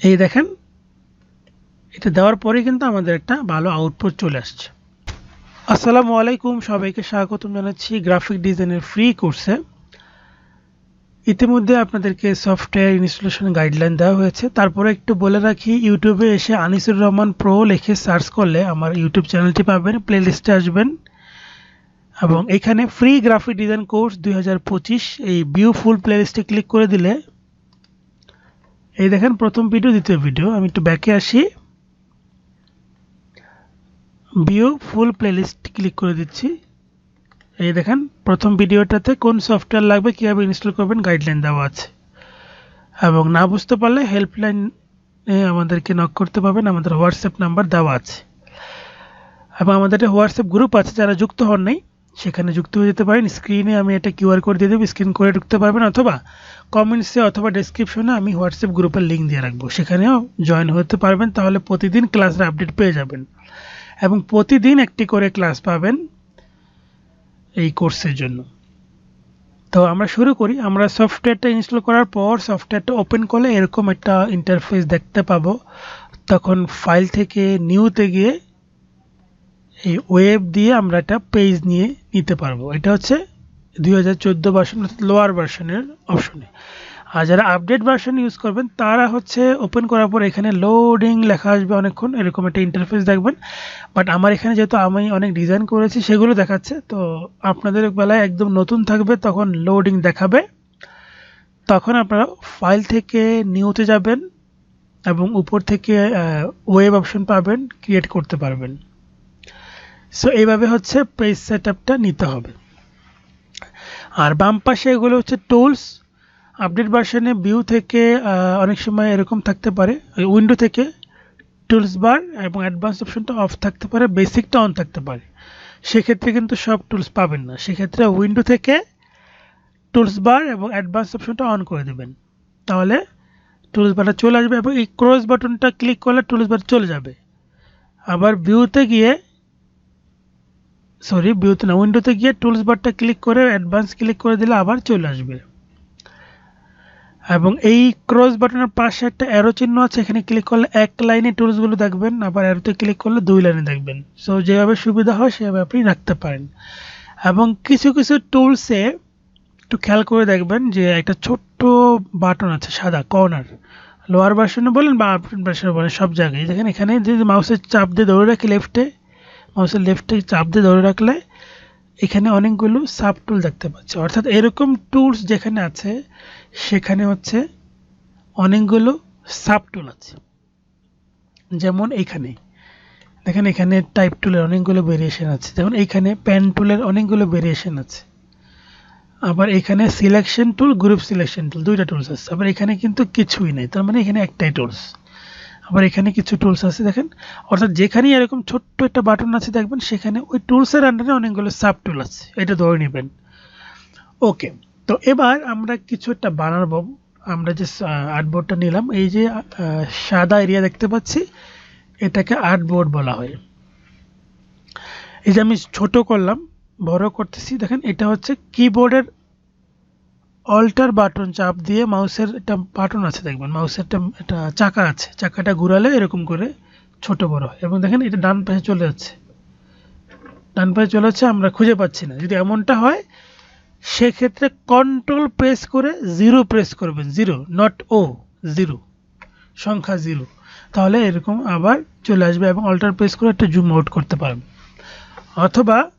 এই দেখেন, এটা দেওয়ার পরে কিন্তু আমাদের একটা ভালো আউটপুট চলে আসছে। আসসালামু আলাইকুম, সবাইকে স্বাগতম জানাচ্ছি গ্রাফিক ডিজাইনের ফ্রি কোর্সে ইতিমধ্যে আপনাদেরকে সফটওয়্যার ইনস্টলেশন গাইডলাইন দেওয়া হয়েছে। তারপরে একটু বলে রাখি ইউটিউবে এসে আনিসুর রহমান প্রো লিখে সার্চ করলে আমার ইউটিউব চ্যানেলটি পাবেন প্লেলিস্টে আসবেন। এবং এখানে ফ্রি গ্রাফিক ডিজাইন কোর্স দুই হাজার পঁচিশ, এই ভিউ ফুল প্লেলিস্টে ক্লিক করে দিলে এই দেখেন প্রথম ভিডিও দ্বিতীয় ভিডিও আমি একটু ব্যাকে আসি। ভিউ ফুল প্লেলিস্ট ক্লিক করে দিচ্ছি। এই দেখেন, প্রথম ভিডিওটাতে কোন সফটওয়্যার লাগবে, কীভাবে ইনস্টল করবেন গাইডলাইন দেওয়া আছে। এবং না বুঝতে পারলে হেল্পলাইন আমাদেরকে নক করতে পারবেন, আমাদের হোয়াটসঅ্যাপ নাম্বার দেওয়া আছে। এবং আমাদের হোয়াটসঅ্যাপ গ্রুপ আছে, যারা যুক্ত হন নাই সেখানে যুক্ত হয়ে যেতে পারেন। স্ক্রিনে আমি একটা কিউআর কোড দিয়ে দেবো। স্ক্রিন করে ঢুকতে পারবেন অথবা কমেন্টসে অথবা ডেসক্রিপশনে আমি হোয়াটসঅ্যাপ গ্রুপের লিঙ্ক দিয়ে রাখব। সেখানেও জয়েন হতে পারবেন, তাহলে প্রতিদিন ক্লাসের আপডেট পেয়ে যাবেন। এবং প্রতিদিন একটি করে ক্লাস পাবেন এই কোর্সের জন্য। তো আমরা শুরু করি। আমরা সফটওয়্যারটা ইনস্টল করার পর সফটওয়্যারটা ওপেন করলে এরকম একটা ইন্টারফেস দেখতে পাবো। তখন ফাইল থেকে নিউতে গিয়ে এই ওয়েব দিয়ে আমরা একটা পেজ নিয়ে নিতে পারব। এটা হচ্ছে দুই হাজার চোদ্দ ভার্সন লোয়ার ভার্সনের অপশনে আর যারা আপডেট ভার্সন ইউজ করবেন, তারা হচ্ছে ওপেন করার পর এখানে লোডিং লেখা আসবে অনেকক্ষণ। এরকম একটা ইন্টারফেস দেখবেন। বাট আমার এখানে যেহেতু আমি অনেক ডিজাইন করেছি, সেগুলো দেখাচ্ছে। তো আপনাদের বেলায় একদম নতুন থাকবে, তখন লোডিং দেখাবে। তখন আপনারা ফাইল থেকে নিউতে যাবেন এবং উপর থেকে ওয়েব অপশন পাবেন ক্রিয়েট করতে পারবেন। সো এইভাবে হচ্ছে পেজ সেট নিতে হবে। আর বাম পাশে এগুলো হচ্ছে টুলস আপডেট ভার্সনে ভিউ থেকে অনেক সময় এরকম থাকতে পারে। উইন্ডো থেকে টুলস বার এবং অ্যাডভান্স অপশনটা অফ থাকতে পারে বেসিকটা অন থাকতে পারে। সেক্ষেত্রে কিন্তু সব টুলস পাবেন না। সেক্ষেত্রে উইন্ডো থেকে টুলস বার এবং অ্যাডভান্স অপশনটা অন করে দেবেন। তাহলে টুলস বারটা চলে আসবে এবং এই ক্রস বাটনটা ক্লিক করলে টুলস বার চলে যাবে। আবার ভিউতে গিয়ে সরি ভিউতে না উইন্ডোতে গিয়ে টুলস বারটা ক্লিক করে অ্যাডভান্স ক্লিক করে দিলে আবার চলে আসবে। এবং এই ক্রস বাটনের পাশে একটা অ্যারো চিহ্ন আছে, এখানে ক্লিক করলে এক লাইনে টুলসগুলো দেখবেন, আবার অ্যারোতে ক্লিক করলে দুই লাইনে দেখবেন। সো যেভাবে সুবিধা হয়, সেভাবে আপনি রাখতে পারেন। এবং কিছু কিছু টুলসে একটু খেয়াল করে দেখবেন যে একটা ছোট্ট বাটন আছে, সাদা কর্নার লোয়ার ভার্সনে বলেন বা আপডেট ভার্সনে বলেন, সব জায়গায়। দেখেন এখানে যে মাউসের চাপ দিয়ে ধরে রাখি লেফটে মাউসের লেফটে চাপ দিয়ে ধরে রাখলে এখানে অনেকগুলো সাব টুল দেখতে পাচ্ছি। অর্থাৎ এরকম টুলস যেখানে আছে, সেখানে হচ্ছে অনেকগুলো সাব টুল আছে। যেমন এখানে। দেখেন এখানে টাইপ টুলের অনেকগুলো ভেরিয়েশন আছে। যেমন এখানে প্যান টুলের অনেকগুলো ভেরিয়েশন আছে। আবার এখানে selection tool group selection tool দুইটা টুলস আছে। আবার এখানে কিন্তু কিছুই নেই। তার মানে এখানে একটাই টুলস আবার এখানে কিছু টুলস আছে, দেখেন। অর্থাৎ যেখানেই এরকম ছোট্ট একটা বাটন আছে দেখবেন, সেখানে ওই টুলসের আন্ডারে অনেকগুলো সাব টুল আছে। এটা ধরে নেবেন। ওকে তো এবার আমরা কিছু একটা বানাবো। আমরা যে আর্টবোর্ডটা নিলাম, এই যে সাদা এরিয়া দেখতে পাচ্ছি, এটাকে আর্টবোর্ড বলা হয়। এই যে আমি ছোট করলাম, বড় করতেছি, দেখেন, এটা হচ্ছে কিবোর্ডের অল্টার বাটন চাপ দিয়ে মাউসের একটা বাটন আছে দেখবেন মাউসের একটা একটা চাকা আছে, চাকাটা ঘুরালে এরকম করে ছোট বড় হয়। এবং দেখেন এটা ডান পাশে চলে যাচ্ছে। ডান পাশে চলে যাচ্ছে, আমরা খুঁজে পাচ্ছি না। যদি এমনটা হয়, সেক্ষেত্রে কন্ট্রোল প্রেস করে জিরো প্রেস করবেন জিরো নট ও জিরো সংখ্যা জিরো তাহলে এরকম আবার চলে আসবে এবং অল্টার প্রেস করে একটা জুম আউট করতে পারবেন। অথবা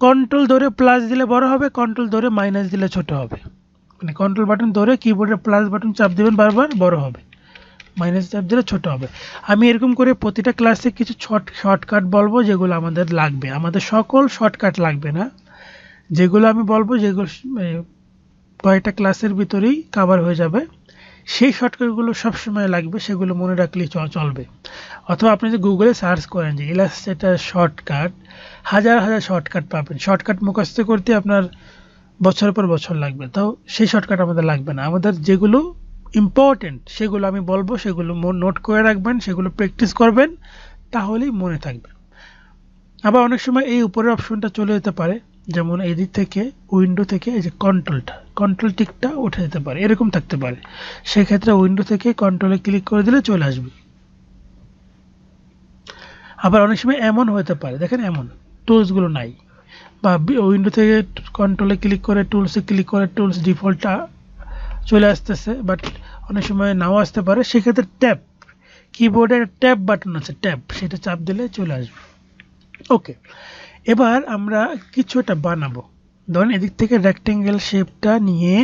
কন্ট্রোল ধরে প্লাস দিলে বড় হবে কন্ট্রোল ধরে মাইনাস দিলে ছোট হবে। মানে কন্ট্রোল বাটন ধরে কিবোর্ডের প্লাস বাটন চাপ দেবেন বারবার, বড় হবে। মাইনাস চাপ দিলে ছোট হবে। আমি এরকম করে প্রতিটা ক্লাসে কিছু শর্ট শর্টকাট বলব যেগুলো আমাদের লাগবে। আমাদের সকল শর্টকাট লাগবে না। যেগুলো আমি বলব যেগুলো কয়েকটা ক্লাসের ভিতরেই কাভার হয়ে যাবে। সেই শর্টকাটগুলো সবসময় লাগবে, সেগুলো মনে রাখলেই চলবে। অথবা আপনি যদি গুগলে সার্চ করেন যে ইলাস্ট্রেটার শর্টকাট হাজার হাজার শর্টকাট পাবেন। শর্টকাট মুখস্থ করতে আপনার বছর পর বছর লাগবে। তাও সেই শর্টকাট আমাদের লাগবে না। আমাদের যেগুলো ইম্পর্টেন্ট সেগুলো আমি বলব, সেগুলো নোট করে রাখবেন, সেগুলো প্র্যাকটিস করবেন, তাহলেই মনে থাকবে। আবার অনেক সময় এই উপরের অপশনটা চলে যেতে পারে, যেমন এই দিক থেকে উইন্ডো থেকে, এই যে কন্ট্রোলটা কন্ট্রোল টিকটা উঠে যেতে পারে, এরকম থাকতে পারে। সেক্ষেত্রে উইন্ডো থেকে কন্ট্রোলে ক্লিক করে দিলে চলে আসবে। আবার অনেক সময় এমন হতে পারে, দেখেন এমন টুলসগুলো নাই। বা উইন্ডো থেকে কন্ট্রোলে ক্লিক করে টুলসে ক্লিক করে টুলস ডিফল্টটা চলে আসতেছে বাট অনেক সময় নাও আসতে পারে। সেক্ষেত্রে ট্যাপ কিবোর্ডে ট্যাপ বাটন আছে ট্যাপ সেটা চাপ দিলে চলে আসবে। ওকে এবার আমরা কিছু একটা বানাবো। ধরেন এদিক থেকে রেক্টেঙ্গেল শেপটা নিয়ে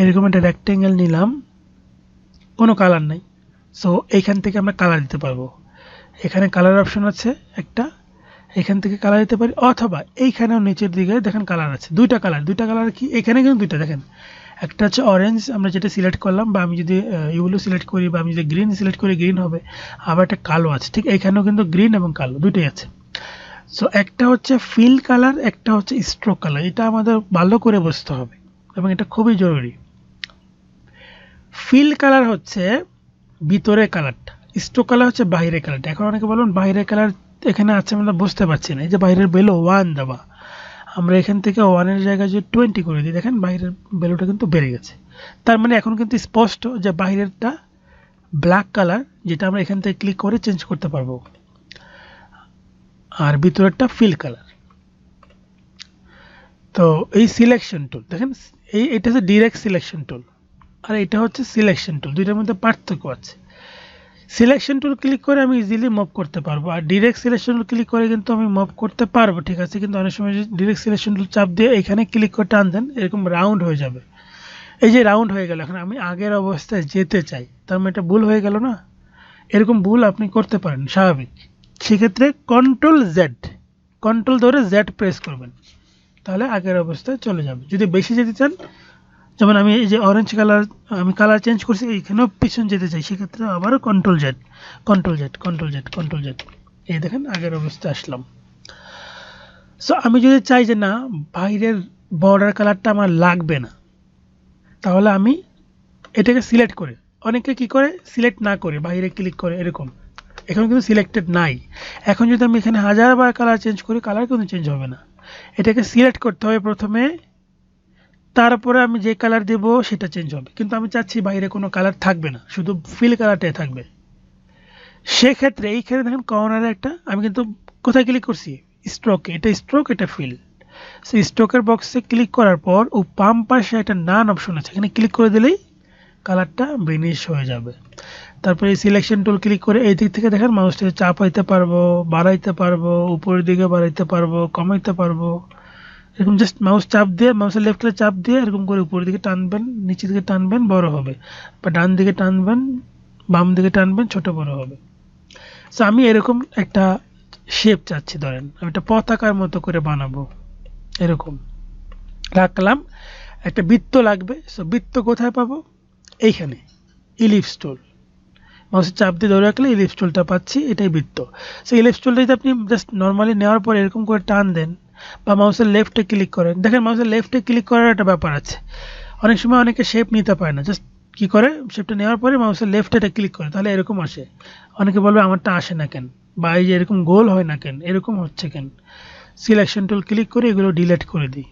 এরকম একটা রেক্টেঙ্গেল নিলাম, কোনো কালার নাই। সো এইখান থেকে আমরা কালার দিতে পারব। এখানে কালার অপশন আছে একটা এখান থেকে কালার দিতে পারি, অথবা এইখানেও নিচের দিকে দেখেন কালার আছে। দুইটা কালার দুইটা কালার কি? এখানে কিন্তু দুইটা, দেখেন। একটা হচ্ছে অরেঞ্জ আমরা যেটা সিলেক্ট করলাম, বা আমি যদি ইউলো সিলেক্ট করি, বা আমি যদি গ্রিন সিলেক্ট করি গ্রিন হবে। আবার একটা কালো আছে, ঠিক এখানেও কিন্তু গ্রিন এবং কালো দুটোই আছে। সো একটা হচ্ছে ফিল কালার একটা হচ্ছে স্ট্রোক কালার এটা আমাদের ভালো করে বুঝতে হবে, এবং এটা খুবই জরুরি। ফিল কালার হচ্ছে ভিতরে কালারটা স্ট্রোক কালার হচ্ছে বাইরে কালারটা এখন অনেকে বলুন বাইরে কালার এখানে আছে আমরা বুঝতে পারছি না। এই যে বাইরের বেলো ওয়ান দেওয়া। আমরা এখান থেকে ওয়ানের জায়গায় যদি টোয়েন্টি করে দিই, দেখেন বাইরের বেলোটা কিন্তু বেড়ে গেছে। তার মানে এখন কিন্তু স্পষ্ট যে বাইরেরটা ব্ল্যাক কালার যেটা আমরা এখান থেকে ক্লিক করে চেঞ্জ করতে পারব। আর ভিতরেরটা ফিল কালার তো এই সিলেকশন টুল দেখেন, এই, এটা হচ্ছে ডিরেক্ট সিলেকশন টুল আর এটা হচ্ছে সিলেকশন টুল দুইটার মধ্যে পার্থক্য আছে। সিলেকশন টুল ক্লিক করে আমি ইজিলি মুভ করতে পারব। আর ডিরেক্ট সিলেকশন টুল ক্লিক করে কিন্তু আমি মুভ করতে পারব, ঠিক আছে? কিন্তু অনেক সময় ডিরেক্ট সিলেকশন টুল চাপ দিয়ে এখানে ক্লিক করে টান দেন, এরকম রাউন্ড হয়ে যাবে। এই যে রাউন্ড হয়ে গেল, এখন আমি আগের অবস্থায় যেতে চাই, তার মানে এটা ভুল হয়ে গেল না? এরকম ভুল আপনি করতে পারেন, স্বাভাবিক। সেক্ষেত্রে কন্ট্রোল জেড কন্ট্রোল ধরে জেড প্রেস করবেন। তাহলে আগের অবস্থায় চলে যাবে। যদি বেশি যেতে চান যেমন আমি এই যে অরেঞ্জ কালার আমি কালার চেঞ্জ করছি, এইখানেও পিছন যেতে চাই, সেক্ষেত্রে আবারও control Z control Z control Z control Z এই দেখেন, আগের অবস্থায় আসলাম। সো আমি যদি চাই যে না, বাইরের বর্ডার কালারটা আমার লাগবে না, তাহলে আমি এটাকে সিলেক্ট করে। অনেকে কি করে? সিলেক্ট না করে, বাইরে ক্লিক করে, এরকম। এখন কিন্তু সিলেক্টেড নাই। এখন যদি আমি এখানে হাজারবার কালার চেঞ্জ করি কালার কিন্তু চেঞ্জ হবে না। এটাকে সিলেক্ট করতে হবে প্রথমে তারপরে আমি যে কালার দেব সেটা চেঞ্জ হবে। কিন্তু আমি চাচ্ছি বাইরে কোনো কালার থাকবে না, শুধু ফিল কালারটাই থাকবে। সেক্ষেত্রে এইখানে দেখেন কর্নারে একটা, আমি কিন্তু কোথায় ক্লিক করছি? স্ট্রোকে এটা স্ট্রোক এটা ফিল সেই স্ট্রোকের বক্সে ক্লিক করার পর, ও বাম পাশে একটা নান অপশন আছে। এখানে ক্লিক করে দিলেই কালারটা বেনিশ হয়ে যাবে। তারপরে সিলেকশন টুল ক্লিক করে এই দিক থেকে দেখেন মাউসটাকে চাপাইতে পারব, বাড়াইতে পারব, উপরের দিকে বাড়াইতে পারব, কমাইতে পারব। এরকম জাস্ট মাউস চাপ দিয়ে মাউসের লেফট লেফটে চাপ দিয়ে এরকম করে উপরের দিকে টানবেন, নিচের দিকে টানবেন, বড় হবে। বা ডান দিকে টানবেন, বাম দিকে টানবেন, ছোট বড় হবে। সো আমি এরকম একটা শেপ চাচ্ছি, ধরেন। আমি একটা পতাকার মতো করে বানাবো। এরকম। রাখলাম। একটা বৃত্ত লাগবে। সো বৃত্ত কোথায় পাবো? এইখানে। ইলিপস টুল মাউসের চাপ দিয়ে ধরে রাখলে ইলিপস টুলটা পাচ্ছি, এটাই বৃত্ত। সো ইলিপস টুলটা যদি আপনি জাস্ট নর্মালি নেওয়ার পর এরকম করে টান দেন বা মাউসের লেফটে ক্লিক করেন। দেখেন মাউসের লেফটে ক্লিক করার একটা ব্যাপার আছে। অনেক সময় অনেকে শেপ নিতে পারে না। জাস্ট কি করে? শেপটা নেওয়ার পরে মাউসের লেফটে এটা ক্লিক করে। তাহলে এরকম আসে। অনেকে বলবে, আমারটা আসে না কেন? বা এই যে এরকম গোল হয় না কেন? এরকম হচ্ছে কেন? সিলেকশন টুল ক্লিক করে এগুলো ডিলেট করে দিই।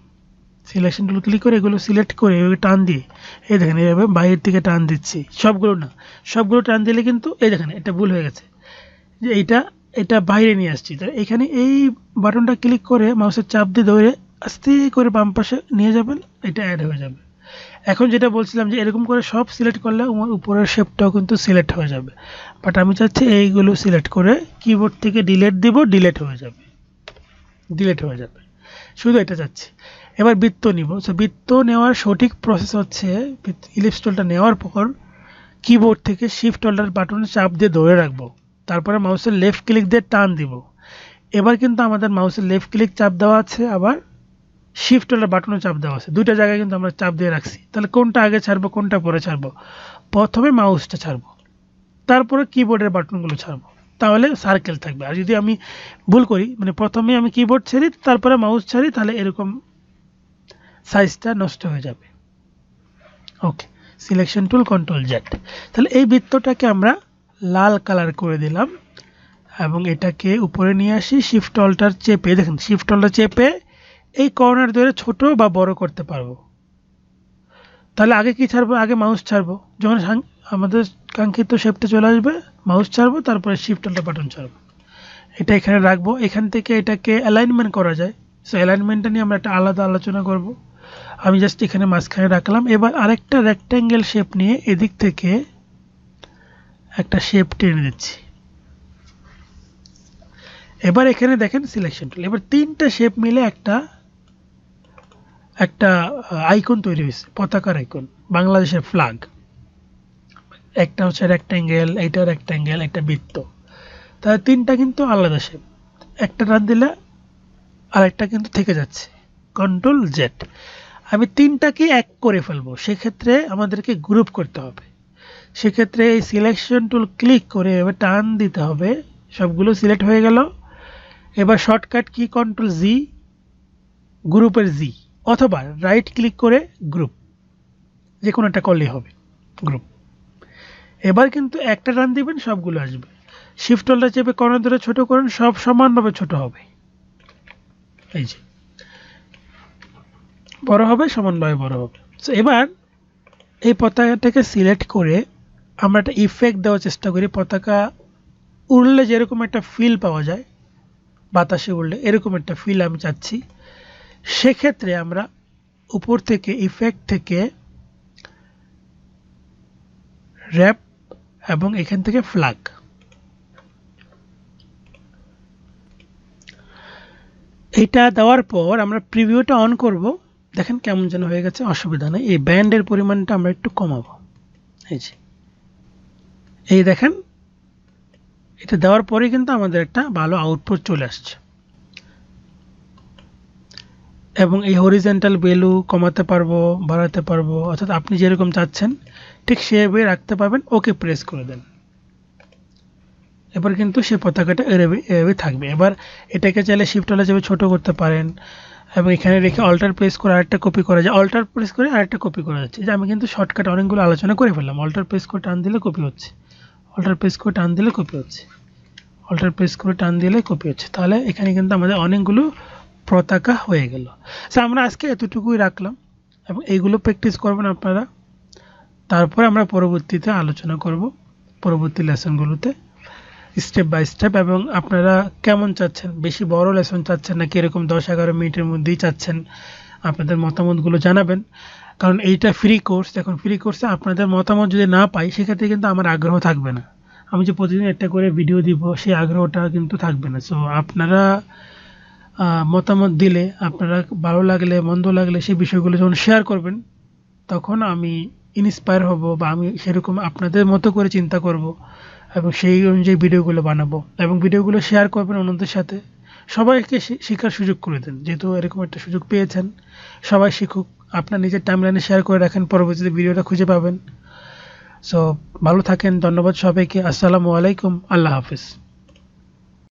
সিলেকশন টুল ক্লিক করে এগুলো সিলেক্ট করে এভাবে টান দিয়ে, এই দেখেন এইভাবে বাইরের দিকে টান দিচ্ছি। সবগুলো না। সবগুলো টান দিলে কিন্তু, এই দেখেন, এটা ভুল হয়ে গেছে। যে এইটা এটা বাইরে নিয়ে আসছি। তো এখানে এই বাটনটা ক্লিক করে মাউসের চাপ দিয়ে ধরে আস্তে করে বাম পাশে নিয়ে যাবেন, এটা অ্যাড হয়ে যাবে। এখন যেটা বলছিলাম যে এরকম করে সব সিলেক্ট করলে আমার উপরের শেপটাও কিন্তু সিলেক্ট হয়ে যাবে। বাট আমি চাচ্ছি এইগুলো সিলেক্ট করে কিবোর্ড থেকে ডিলেট দিব ডিলেট হয়ে যাবে। ডিলেট হয়ে যাবে। শুধু এটা চাচ্ছি। এবার বৃত্ত নিব। সো বৃত্ত নেওয়ার সঠিক প্রসেস হচ্ছে ইলিপস টুলটা নেওয়ার পর কিবোর্ড থেকে শিফট হোল্ডার বাটন চাপ দিয়ে ধরে রাখব। তারপরে মাউসের লেফট ক্লিক দিয়ে টান দিব। এবার কিন্তু আমাদের মাউসের লেফট ক্লিক চাপ দেওয়া আছে, আবার শিফট হোল্ডার বাটনও চাপ দেওয়া আছে। দুইটা জায়গায় কিন্তু আমরা চাপ দিয়ে রাখছি। তাহলে কোনটা আগে ছাড়বো, কোনটা পরে ছাড়বো? প্রথমে মাউসটা ছাড়বো। তারপরে কিবোর্ডের বাটনগুলো ছাড়বো। তাহলে সার্কেল থাকবে। আর যদি আমি ভুল করি মানে প্রথমে আমি কিবোর্ড ছাড়ি, তারপরে মাউস ছাড়ি, তাহলে এরকম সাইজটা নষ্ট হয়ে যাবে। Okay selection tool control Z তাহলে এই বৃত্তটাকে আমরা লাল কালার করে দিলাম এবং এটাকে উপরে নিয়ে আসি শিফট অল্টার চেপে, দেখেন শিফট অল্টার চেপে এই কর্নার ধরে ছোট বা বড় করতে পারব। তাহলে আগে কি ছাড়বো? আগে মাউস ছাড়বো। যখন আমাদের কাঙ্ক্ষিত শেপটা চলে আসবে মাউস ছাড়বো, তারপরে শিফট অল্টার বাটন ছাড়বো। এটা এখানে রাখব। এখান থেকে এটাকে অ্যালাইনমেন্ট করা যায়। সো অ্যালাইনমেন্টটা নিয়ে আমরা একটা আলাদা আলোচনা করব। আমি জাস্ট এখানে মাঝখানে রাখলাম। এবার আরেকটা রেক্ট্যাঙ্গেল শেপ নিয়ে এদিক থেকে একটা শেপ টেনে দিচ্ছি। এবার এখানে দেখেন সিলেকশন টুল এবার তিনটা শেপ মিলে একটা একটা আইকন তৈরি হয়েছে, পতাকার আইকন বাংলাদেশের ফ্ল্যাগ একটা হচ্ছে রেক্ট্যাঙ্গেল এইটা রেক্ট্যাঙ্গেল একটা বৃত্ত। তাহলে তিনটা কিন্তু আলাদা শেপ একটা টান দিলে আরেকটা কিন্তু থেকে যাচ্ছে। কন্ট্রোল জেড আমি তিনটাকে এক করে ফেলব। সেক্ষেত্রে আমাদেরকে গ্রুপ করতে হবে। সেক্ষেত্রে এই সিলেকশন টুল ক্লিক করে এবার টান দিতে হবে। সবগুলো সিলেক্ট হয়ে গেল। এবার শর্টকাট কি কন্ট্রোল জি গ্রুপের জি অথবা রাইট ক্লিক করে গ্রুপ যে কোনো একটা করলেই হবে গ্রুপ এবার কিন্তু একটা টান দিবেন, সবগুলো আসবে। শিফট হোল্ডার চেপে কর্নার ধরে ছোট করুন, সব সমানভাবে ছোট হবে। এই যে। বড় হবে, সমানভাবে বড় হবে। তো এবার এই পতাকাটাকে সিলেক্ট করে আমরা একটা ইফেক্ট দেওয়ার চেষ্টা করি, পতাকা উড়লে যেরকম একটা ফিল পাওয়া যায়, বাতাসে উড়লে এরকম একটা ফিল আমি চাচ্ছি। সেক্ষেত্রে আমরা উপর থেকে ইফেক্ট থেকে র্যাপ এবং এখান থেকে ফ্ল্যাগ এটা দেওয়ার পর আমরা প্রিভিউটা অন করব। দেখেন কেমন যেন হয়ে গেছে, অসুবিধা নেই। এই ব্যান্ডের পরিমাণটা আমরা একটু কমাবো। এই যে। এই দেখেন, এটা দেওয়ার পরে কিন্তু আমাদের একটা ভালো আউটপুট চলে আসছে। এবং এই হরিজেন্টাল ভ্যালু কমাতে পারব, বাড়াতে পারব, অর্থাৎ আপনি যেরকম চাচ্ছেন, ঠিক সেভাবে রাখতে পারবেন ওকে প্রেস করে দেন। এবার কিন্তু সে পতাকাটা এভাবে এভাবে থাকবে। এবার এটাকে চাইলে শিফট হলে যাবে ছোট করতে পারেন, এবং এখানে রেখে অল্টার প্রেস করে আরেকটা কপি করা যায়। অল্টার প্রেস করে আরেকটা কপি করা যাচ্ছে। যে আমি কিন্তু শর্টকাট অনেকগুলো আলোচনা করে ফেললাম। অল্টার প্রেস করে টান দিলে কপি হচ্ছে। অল্টার প্রেস করে টান দিলে কপি হচ্ছে। অল্টার প্রেস করে টান দিলে কপি হচ্ছে। তাহলে এখানে কিন্তু আমাদের অনেকগুলো পতাকা হয়ে গেল। স্যার আমরা আজকে এতটুকুই রাখলাম এবং এইগুলো প্র্যাকটিস করবেন আপনারা। তারপরে আমরা পরবর্তীতে আলোচনা করব, পরবর্তী লেসনগুলোতে স্টেপ বাই স্টেপ এবং আপনারা কেমন চাচ্ছেন? বেশি বড় লেসন চাচ্ছেন নাকি এরকম দশ এগারো মিনিটের মধ্যেই চাচ্ছেন? আপনাদের মতামতগুলো জানাবেন। কারণ এইটা ফ্রি কোর্স এখন ফ্রি কোর্সে আপনাদের মতামত যদি না পাই, সেক্ষেত্রে কিন্তু আমার আগ্রহ থাকবে না। আমি যে প্রতিদিন একটা করে ভিডিও দিব, সেই আগ্রহটা কিন্তু থাকবে না। সো আপনারা মতামত দিলে, আপনারা ভালো লাগলে, মন্দ লাগলে সেই বিষয়গুলো যখন শেয়ার করবেন, তখন আমি ইন্সপায়ার হব বা আমি সেরকম আপনাদের মতো করে চিন্তা করব এবং সেই অনুযায়ী ভিডিওগুলো বানাবো এবং ভিডিওগুলো শেয়ার করবেন অন্যদের সাথে। সবাইকে শেখার সুযোগ করে দেন। যেহেতু এরকম একটা সুযোগ পেয়েছেন, সবাই শিখুক। আপনার নিজের টাইমলাইনে শেয়ার করে রাখেন, পরবর্তীতে ভিডিওটা খুঁজে পাবেন। সো ভালো থাকেন, ধন্যবাদ সবাইকে। আসসালামু আলাইকুম, আল্লাহ হাফিজ।